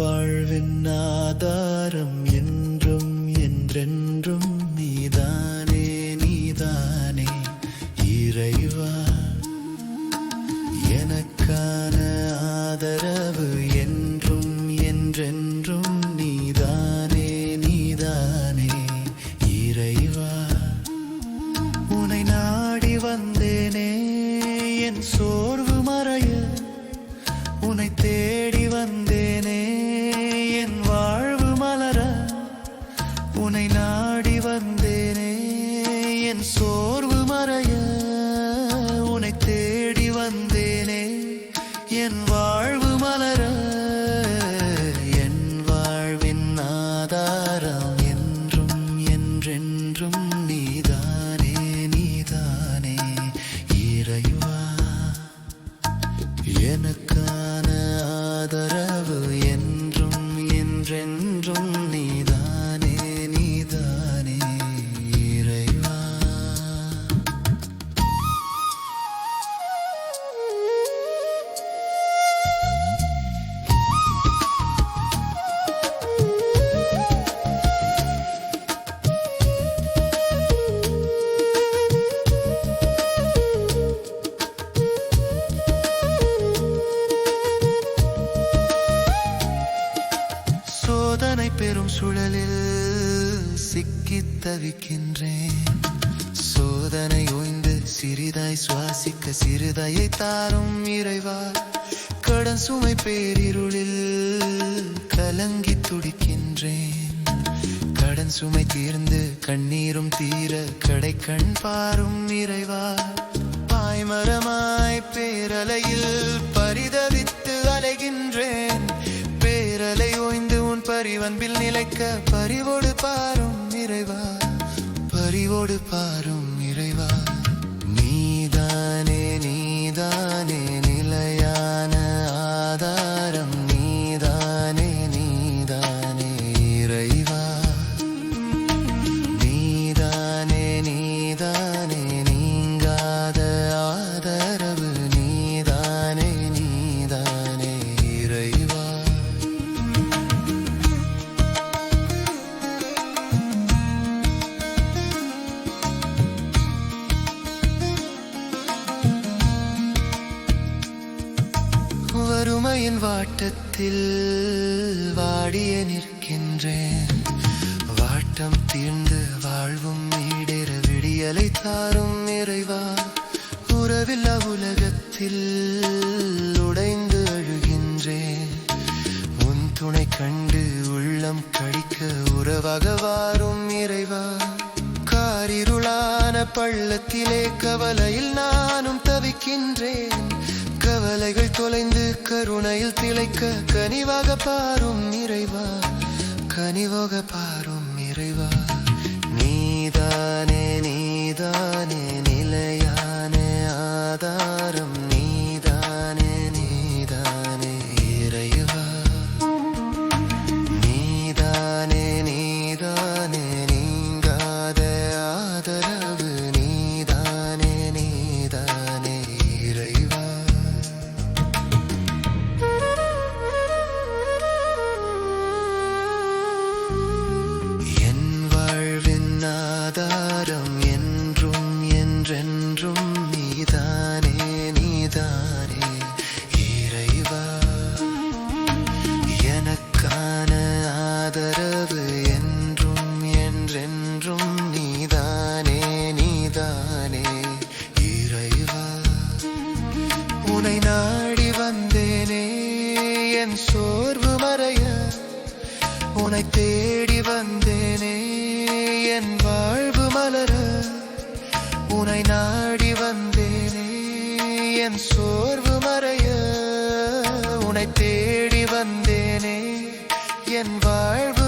வாழ்வின் ஆதாரம். சோர்வு மறைய உனை தேடி வந்தேனே. என் வாழ்வு மலர என் வாழ்வின் ஆதாரம் என்றும் என்றென்றும் நீதானே நீதானே. இறைவா எனக்கான தவிக்கின்றேன். சோதனை ஓய்ந்து சிறிதாய் சுவாசிக்க சிறுதாயை தாரும் இறைவா. கடன் சுமை பேரிருளில் கலங்கி துடிக்கின்றேன். கடன் சுமை தீர்ந்து கண்ணீரும் தீர கடை கண் பாரும் இறைவா. பாய்மரமாய் பேரலையில் பரிதவித்து அலைகின்றேன். பேரலை ஓய்ந்து உன் பரிவன்பில் நிலைக்க பரிவோடு பாரும் இறைவா பறிவோடு பாரும். வறுமையின் வாட்டத்தில் வாடிய நிற்கின்றேன். வாட்டம் தீர்ந்து வாழ்வும் ஈடேற விடியலை தாரும் இறைவா. உறவில்லா உலகத்தில் உடைந்து அழுகின்றேன். உன் துணை கண்டு உள்ளம் கடிக்க உறவாக வாரும் இறைவா. காரிருளான பள்ளத்திலே கவலையில் நானும் தவிக்கின்றேன். கருணையில் திளைக்க கனிவாக பாரும் இறைவா. கனிவாக பாரும் இறைவா. ஆதாரம் என்றும் என்றென்றும் நீதானே நீதானே. இறைவா எனக்கான ஆதரவு என்றும் என்றென்றும் நீதானே நீதானே. இறைவா உனை நாடி வந்தேனே என் சோர்வு மறைய. உனை தேடி வந்தேனே உன்னை நாடி வந்தேனே என் சோர்வு மறைய உன்னை தேடி வந்தேனே என் வாழ்வு